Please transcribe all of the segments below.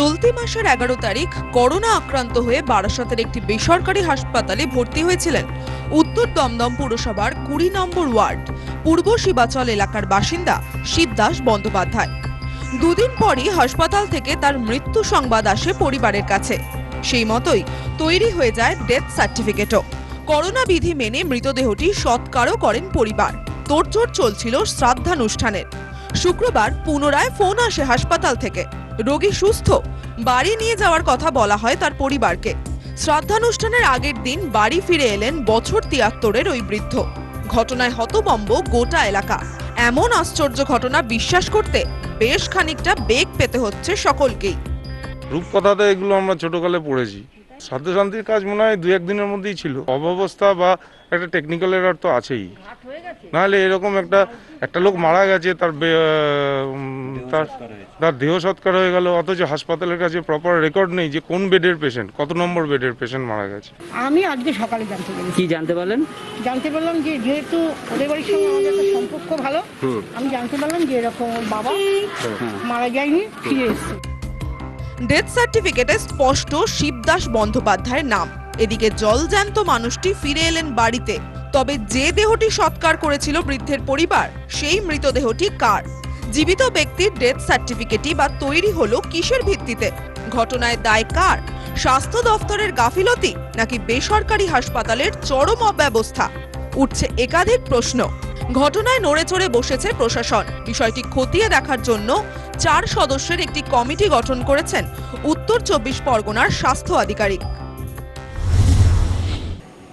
চলতি মাসের এগারো তারিখ করোনা আক্রান্ত হয়ে বারাসতের একটি বেসরকারি হাসপাতালে ভর্তি হয়েছিলেন। উত্তর দমদম পুরসভার কুড়ি নম্বর ওয়ার্ড, পূর্ব শিবাচল এলাকার বাসিন্দা শিবদাস বন্দ্যোপাধ্যায়। দুদিন পরই হাসপাতাল থেকে তার মৃত্যু সংবাদ আসে পরিবারের কাছে। সেই মতোই তৈরি হয়ে যায় ডেথ সার্টিফিকেটও। করোনা বিধি মেনে মৃতদেহটি সৎকারও করেন পরিবার। তোড়জোড় চলছিল শ্রাদ্ধানুষ্ঠানের। শুক্রবার পুনরায় ফোন আসে হাসপাতাল থেকে। রোগী সুস্থ, বাড়ি নিয়ে যাওয়ার কথা বলা হয় তার পরিবারকে। শ্রাদ্ধানুষ্ঠানের আগের দিন বাড়ি ফিরে এলেন বছর তিয়াত্তরের ওই বৃদ্ধ। ঘটনায় হতবম্ব গোটা এলাকা। এমন আশ্চর্য ঘটনা বিশ্বাস করতে বেশ খানিকটা বেগ পেতে হচ্ছে সকলকেই। রূপকথাতে এগুলো আমরা ছোটকালে পড়েছি। সাধ্য শান্তির কাজ মনে হয় দু একদিনের মধ্যেই ছিল। অব্যবস্থা বা একটা টেকনিক্যাল এরার তো আছেই। নাহলে এরকম একটা একটা লোক মারা গেছে তার তার তার দেহ সৎকার হয়ে গেল অথচ হাসপাতালের কাছে প্রপার রেকর্ড নেই যে কোন বেডের পেশেন্ট কত নম্বর বেডের পেশেন্ট মারা গেছে। আমি আজকে সকালে জানতে পেরেছি। কি জানতে পারলেন? জানতে পারলাম যে যেহেতু ওদের বাড়ির সঙ্গে আমাদের একটা সম্পর্ক ভালো আমি জানতে পারলাম যে এরকম বাবা মারা যায়নি ফিরে এসছে। ডেথ সার্টিফিকেটে স্পষ্ট শিবদাস বন্দ্যোপাধ্যায়ের নাম। এদিকে জলজ্যান্ত মানুষটি ফিরে এলেন বাড়িতে। তবে যে দেহটি সৎকার করেছিল বৃদ্ধের পরিবার, সেই মৃতদেহটি কার? জীবিত ব্যক্তির ডেথ সার্টিফিকেটই বা তৈরি হলো কিসের ভিত্তিতে? ঘটনায় দায় কার? স্বাস্থ্য দফতরের গাফিলতি নাকি বেসরকারি হাসপাতালের চরম অব্যবস্থা? উঠছে একাধিক প্রশ্ন। ঘটনায় নড়ে চড়ে বসেছে প্রশাসন। বিষয়টি খতিয়ে দেখার জন্য চার সদস্যের একটি কমিটি গঠন করেছেন উত্তর চব্বিশ পরগনার স্বাস্থ্য আধিকারিক।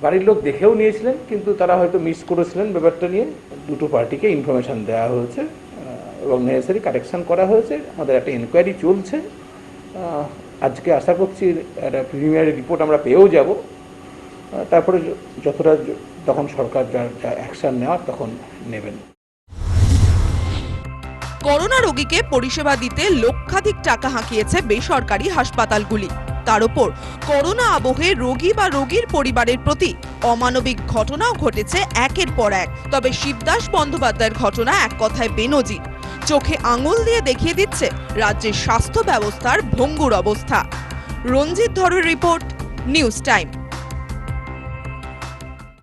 বাড়ির লোক দেখেও নিয়েছিলেন, কিন্তু তারা হয়তো মিস করেছিলেন ব্যাপারটা নিয়ে। দুটো পার্টিকে ইনফরমেশন দেওয়া হয়েছে এবং নেসেসারি কারেকশন করা হয়েছে। আমাদের একটা এনকোয়ারি চলছে। আজকে আশা করছি একটা প্রিলিমিনারি রিপোর্ট আমরা পেয়েও যাব। তারপরে যতটা তখন সরকার যা যা অ্যাকশন নেওয়ার তখন নেবেন। করোনা রোগীকে পরিষেবা দিতে লক্ষাধিক টাকা হাঁকিয়েছে বেসরকারি হাসপাতালগুলি। তার উপর করোনা আবহে রোগী বা রোগীর পরিবারের প্রতি অমানবিক ঘটনাও ঘটেছে একের পর এক। তবে শিবদাস বন্দ্যোপাধ্যায়ের ঘটনা এক কথায় বেনজির। চোখে আঙুল দিয়ে দেখিয়ে দিচ্ছে রাজ্যের স্বাস্থ্য ব্যবস্থার ভঙ্গুর অবস্থা। রঞ্জিত ধরের রিপোর্ট, নিউজ টাইম।